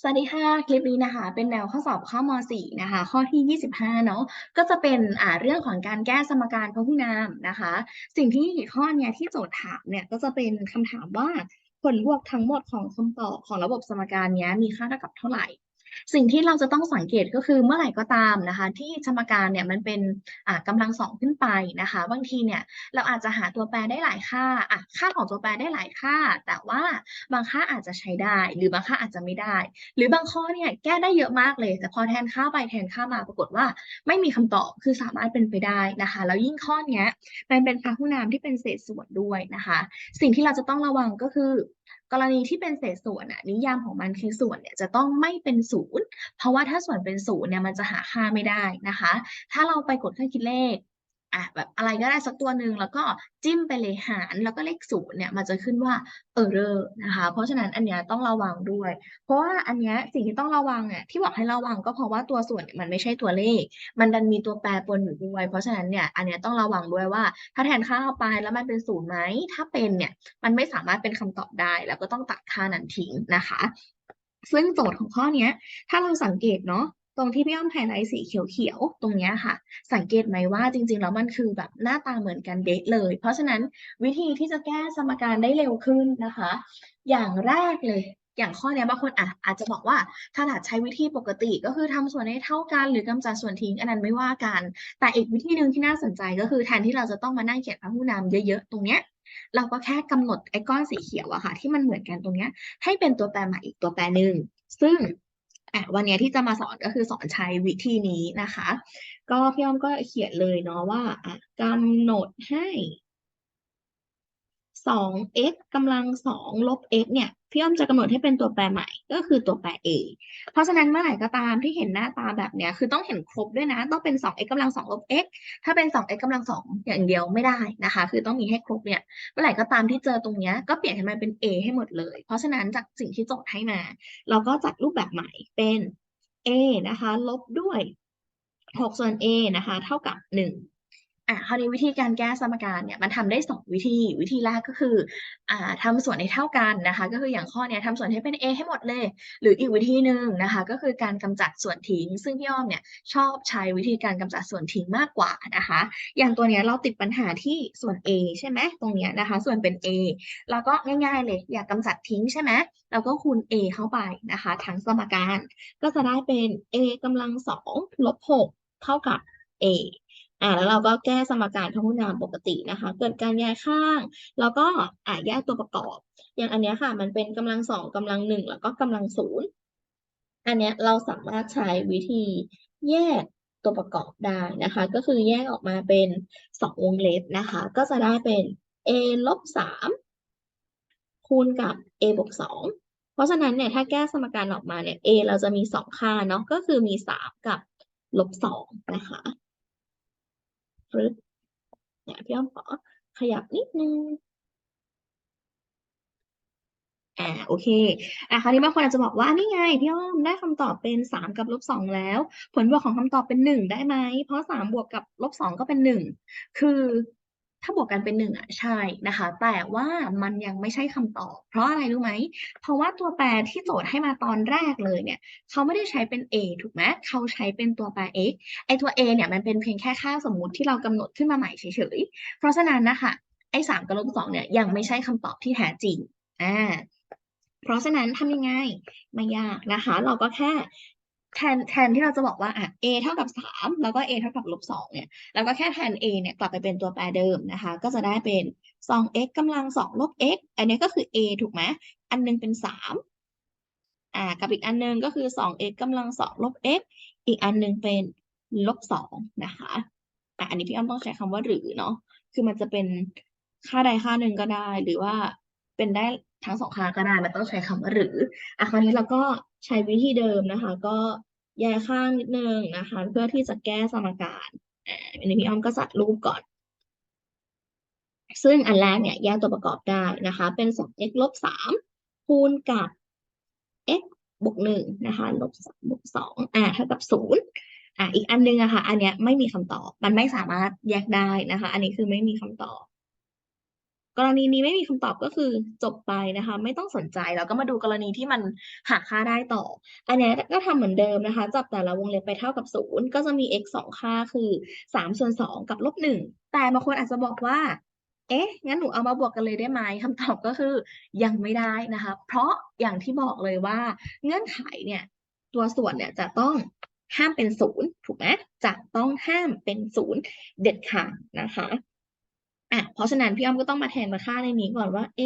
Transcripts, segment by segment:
สวัสดีค่ะ คลิปนี้นะคะ เป็นแนวข้อสอบข้อม .4 นะคะ ข้อที่ 25 เนาะก็จะเป็นอ่าเรื่องของการแก้สมการพหุนามนะคะ สิ่งที่ข้อเนี้ยที่โจทย์ถามเนี่ยก็จะเป็นคำถามว่าผลบวกทั้งหมดของคำตอบของระบบสมการเนี้ยมีค่าเท่ากับเท่าไหร่ สิ่งที่เราจะต้องสังเกตก็คือเมื่อไหร่ก็ตามนะคะ ที่สมการเนี่ยมันเป็นอ่ากำลังสองขึ้นไปนะคะ บางทีเนี่ยเราอาจจะหาตัวแปรได้หลายค่าอะค่าของตัวแปรได้หลายค่า แต่ว่าบางค่าอาจจะใช้ได้ หรือบางค่าอาจจะไม่ได้ หรือบางข้อเนี่ยแก้ได้เยอะมากเลย แต่พอแทนค่าไปแทนค่ามาปรากฏว่า ไม่มีคำตอบคือสามารถเป็นไปได้นะคะ แล้วยิ่งข้อเนี้ยมันเป็นพหุนามที่เป็นเศษส่วนด้วยนะคะ สิ่งที่เราจะต้องระวังก็คือ กรณีที่เป็นเศษส่วนอะนิยามของมันคือส่วนเนี่ยจะต้องไม่เป็นศูนย์เพราะว่าถ้าส่วนเป็นศูนย์เนี่ยมันจะหาค่าไม่ได้นะคะ ถ้าเราไปกดเครื่องคิดเลข อะแบบอะไรก็ได้สักตัวหนึ่งแล้วก็จิ้มไปเลยหารแล้วก็เลขศูนย์เนี่ยมันจะขึ้นว่า error นะคะ เพราะฉะนั้นอันเนี้ยต้องระวังด้วย เพราะว่าอันเนี้ยสิ่งที่ต้องระวังอะที่บอกให้ระวังก็เพราะว่าตัวส่วนมันไม่ใช่ตัวเลข มันดันมีตัวแปรปนอยู่ด้วย เพราะฉะนั้นเนี่ยอันเนี้ยต้องระวังด้วยว่า ถ้าแทนค่าเข้าไปแล้วมันเป็นศูนย์ไหมถ้าเป็นเนี่ยมันไม่สามารถเป็นคำตอบได้ แล้วก็ต้องตัดค่านั้นทิ้งนะคะ ซึ่งโจทย์ของข้อเนี้ยถ้าเราสังเกตเนาะ ตรงที่พี่อ้อมไฮไลท์สีเขียวๆ ตรงเนี้ยค่ะ สังเกตไหมว่าจริงๆ แล้วมันคือแบบหน้าตาเหมือนกันเดะเลย เพราะฉะนั้นวิธีที่จะแก้สมการได้เร็วขึ้นนะคะ อย่างแรกเลยอย่างข้อนี้บางคนอะอาจจะบอกว่าถ้าถนัดใช้วิธีปกติก็คือทำส่วนให้เท่ากัน หรือกำจัดส่วนทิ้งอันนั้นไม่ว่ากัน แต่อีกวิธีหนึ่งที่น่าสนใจก็คือแทนที่เราจะต้องมานั่งเขียนพหุนามเยอะๆ ตรงเนี้ยเราก็แค่กำหนดไอ้ก้อนสีเขียวอะค่ะ ที่มันเหมือนกันตรงเนี้ยให้เป็นตัวแปรใหม่อีกตัวแปรหนึ่งซึ่ง อะวันเนี้ยที่จะมาสอนก็คือสอนใช้วิธีนี้นะคะ ก็พี่อ้อมก็เขียนเลยเนาะว่าอะกำหนดให้ 2x กำลัง 2 ลบ x เนี่ย พี่อ้อมจะกำหนดให้เป็นตัวแปรใหม่ก็คือตัวแปร a เพราะฉะนั้นเมื่อไหร่ก็ตามที่เห็นหน้าตาแบบเนี้ยคือต้องเห็นครบด้วยนะ ต้องเป็น 2x กำลัง2ลบ x ถ้าเป็น 2x กำลัง2อย่างเดียวไม่ได้นะคะ คือต้องมีให้ครบเนี่ยเมื่อไหร่ก็ตามที่เจอตรงเนี้ยก็เปลี่ยนให้มันเป็น a ให้หมดเลย เพราะฉะนั้นจากสิ่งที่โจทย์ให้มา เราก็จัดรูปแบบใหม่เป็น a นะคะ ลบด้วย 6 ส่วน a นะคะ เท่ากับ 1 อะคราวนี้วิธีการแก้สมการเนี่ยมันทำได้สองวิธี วิธีแรกก็คืออ่าทำส่วนให้เท่ากันนะคะ ก็คืออย่างข้อเนี้ยทำส่วนให้เป็น a ให้หมดเลย หรืออีกวิธีหนึ่งนะคะ ก็คือการกำจัดส่วนทิ้ง ซึ่งพี่อ้อมเนี่ยชอบใช้วิธีการกำจัดส่วนทิ้งมากกว่านะคะ อย่างตัวเนี้ยเราติดปัญหาที่ส่วน a ใช่ไหมตรงเนี้ยนะคะ ส่วนเป็น a เราก็ง่ายๆเลยอยากกำจัดทิ้งใช่ไหมเราก็คูณ a เข้าไปนะคะ ทั้งสมการก็จะได้เป็น a กำลังสองลบหกเท่ากับ a อ่าแล้วเราก็แก้สมการพหุนามปกตินะคะ เกิดการย้ายข้าง แล้วก็อ่าแยกตัวประกอบ อย่างอันเนี้ยค่ะ มันเป็นกำลังสองกำลังหนึ่งแล้วก็กำลังศูนย์อันเนี้ยเราสามารถใช้วิธีแยกตัวประกอบได้นะคะ ก็คือแยกออกมาเป็นสองวงเล็บนะคะ ก็จะได้เป็น a ลบสามคูณกับ a บวกสองเพราะฉะนั้นเนี่ยถ้าแก้สมการออกมาเนี่ย a เราจะมีสองค่าเนาะก็คือมีสามกับลบสองนะคะ ฟึบเนี่ยพี่อ้อมขอขยับนิดนึงอ่าโอเคอะคราวนี้บางคนอาจจะบอกว่านี่ไงพี่อ้อมได้คำตอบเป็นสามกับลบสองแล้ว ผลบวกของคำตอบเป็นหนึ่งได้ไหมเพราะสามบวกกับลบสองก็เป็นหนึ่งคือ ถ้าบวกกันเป็นหนึ่งอะใช่นะคะ แต่ว่ามันยังไม่ใช่คำตอบ เพราะอะไรรู้ไหม เพราะว่าตัวแปรที่โจทย์ให้มาตอนแรกเลยเนี่ยเขาไม่ได้ใช้เป็น a ถูกไหมเขาใช้เป็นตัวแปร x ไอตัว a เนี่ยมันเป็นเพียงแค่ค่าสมมุติที่เรากำหนดขึ้นมาใหม่เฉยๆ เพราะฉะนั้นนะคะไอสามกับลบสองเนี่ยยังไม่ใช่คำตอบที่แท้จริงอ่าเพราะฉะนั้นทำยังไงไม่ยากนะคะ เราก็แค่ แทนแทนที่เราจะบอกว่าอะ a เท่ากับสามแล้วก็ a เท่ากับลบสองเนี่ยเราก็แค่แทน a เนี่ยกลับไปเป็นตัวแปรเดิมนะคะ ก็จะได้เป็นสอง x กำลังสองลบ x อันนี้ก็คือ a ถูกไหมอันหนึงเป็นสามอ่ากับอีกอันหนึงก็คือสอง x กำลังสองลบ x อีกอันหนึงเป็นลบสองนะคะอะอันนี้พี่อ้อมต้องใช้คำว่าหรือเนาะคือมันจะเป็นค่าใดค่าหนึ่งก็ได้ หรือว่าเป็นได้ ทั้งสองค่าก็ได้มันต้องใช้คำว่าหรืออะคราวนี้เราก็ใช้วิธีเดิมนะคะ ก็แยกข้างนิดนึงนะคะ เพื่อที่จะแก้สมการอันนี้พี่อ้อมก็จัดรูปก่อน ซึ่งอันแรกเนี่ยแยกตัวประกอบได้นะคะ เป็น 2x ลบ3คูณกับ x บวก1นะคะลบ3บวก2อ่าเท่ากับ0อะอีกอันนึงอะค่ะ อันเนี้ยไม่มีคำตอบ มันไม่สามารถแยกได้นะคะ อันนี้คือไม่มีคำตอบ กรณีนี้ไม่มีคำตอบก็คือจบไปนะคะ ไม่ต้องสนใจแล้วก็มาดูกรณีที่มันหาค่าได้ต่อ อันนี้ก็ทำเหมือนเดิมนะคะ จับแต่ละวงเล็บไปเท่ากับศูนย์ก็จะมี x สองค่าคือสามส่วนสองกับลบหนึ่งแต่บางคนอาจจะบอกว่า เอ๊ะ งั้นหนูเอามาบวกกันเลยได้ไหมคำตอบก็คือยังไม่ได้นะคะ เพราะอย่างที่บอกเลยว่าเงื่อนไขเนี่ยตัวส่วนเนี่ยจะต้องห้ามเป็นศูนย์ถูกไหมจะต้องห้ามเป็นศูนย์เด็ดขาดนะคะ อะเพราะฉะนั้นพี่อ้อมก็ต้องมาแทนมาค่าในนี้ก่อนว่า เอ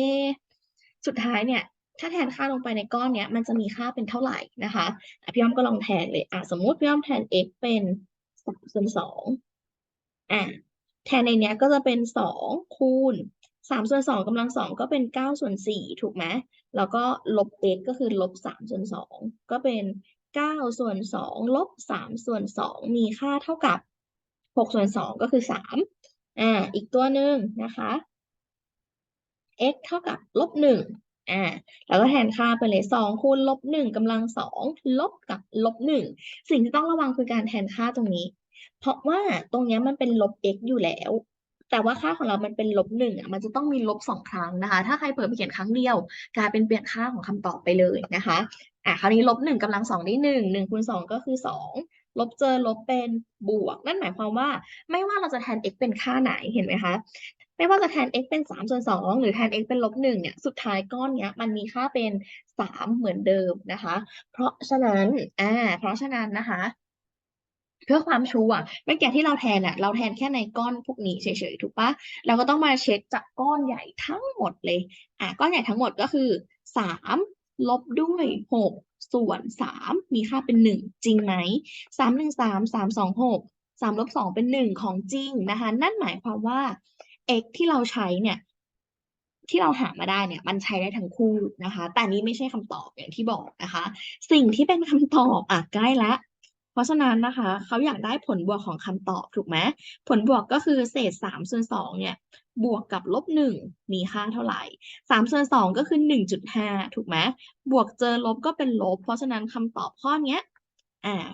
สุดท้ายเนี่ย ถ้าแทนค่าลงไปในก้อนเนี้ยมันจะมีค่าเป็นเท่าไหร่นะคะอะพี่อ้อมก็ลองแทนเลยอะสมมุติพี่อ้อมแทน x เป็นสามส่วนสองอะแทนในเนี้ยก็จะเป็นสองคูณสามส่วนสองกำลังสองก็เป็นเก้าส่วนสี่ถูกไหมแล้วก็ลบ x ก็คือลบสามส่วนสองก็เป็นเก้าส่วนสองลบสามส่วนสองมีค่าเท่ากับหกส่วนสองก็คือสาม อ่าอีกตัวหนึ่งนะคะ x เท่ากับลบหนึ่งอ่าแล้วก็แทนค่าไปเลยสองคูณลบหนึ่งกำลังสองลบกับลบหนึ่งสิ่งที่ต้องระวังคือการแทนค่าตรงนี้ เพราะว่าตรงเนี้ยมันเป็นลบ x อยู่แล้ว แต่ว่าค่าของเรามันเป็นลบหนึ่งอะมันจะต้องมีลบสองครั้งนะคะ ถ้าใครเปิดไปเขียนครั้งเดียว กลายเป็นเปลี่ยนค่าของคำตอบไปเลยนะคะอะคราวนี้ลบหนึ่งกำลังสองได้หนึ่งหนึ่งคูณสองก็คือสอง ลบเจอลบเป็นบวก นั่นหมายความว่า ไม่ว่าเราจะแทน x เป็นค่าไหนเห็นไหมคะ ไม่ว่าจะแทน x เป็นสามส่วนสองหรือแทน x เป็นลบหนึ่งเนี่ยสุดท้ายก้อนเนี้ยมันมีค่าเป็นสามเหมือนเดิมนะคะ เพราะฉะนั้นอ่าเพราะฉะนั้นนะคะเพื่อความชัวร์เมื่อกี้ที่เราแทนอะเราแทนแค่ในก้อนพวกนี้เฉยๆ ถูกปะเราก็ต้องมาเช็คจากก้อนใหญ่ทั้งหมดเลย อะก้อนใหญ่ทั้งหมดก็คือสามลบด้วยหก ส่วนสามมีค่าเป็นหนึ่งจริงไหมสามหนึ่งสามสามสองหกสามลบสองเป็นหนึ่งของจริงนะคะ นั่นหมายความว่า x ที่เราใช้เนี่ย ที่เราหามาได้เนี่ย มันใช้ได้ทั้งคู่นะคะ แต่นี้ไม่ใช่คำตอบอย่างที่บอกนะคะ สิ่งที่เป็นคำตอบอะใกล้ละ เพราะฉะนั้นนะคะเขาอยากได้ผลบวกของคำตอบถูกไหมผลบวกก็คือเศษสามส่วนสองเนี่ยบวกกับลบหนึ่งมีค่าเท่าไหร่สามส่วนสองก็คือหนึ่งจุดห้าถูกไหมบวกเจอลบก็เป็นลบ เพราะฉะนั้นคำตอบข้อเนี้ยอ่า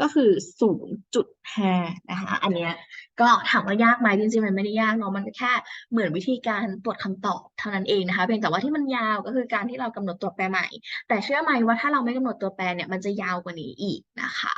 ก็คือศูนย์จุดห้านะคะ อันเนี้ยก็ถามว่ายากไหมจริงๆ มันไม่ได้ยากเนาะ มันแค่เหมือนวิธีการตรวจคำตอบเท่านั้นเองนะคะ เพียงแต่ว่าที่มันยาวก็คือการที่เรากำหนดตัวแปรใหม่ แต่เชื่อไหมว่าถ้าเราไม่กำหนดตัวแปรเนี่ย มันจะยาวกว่านี้อีกนะคะ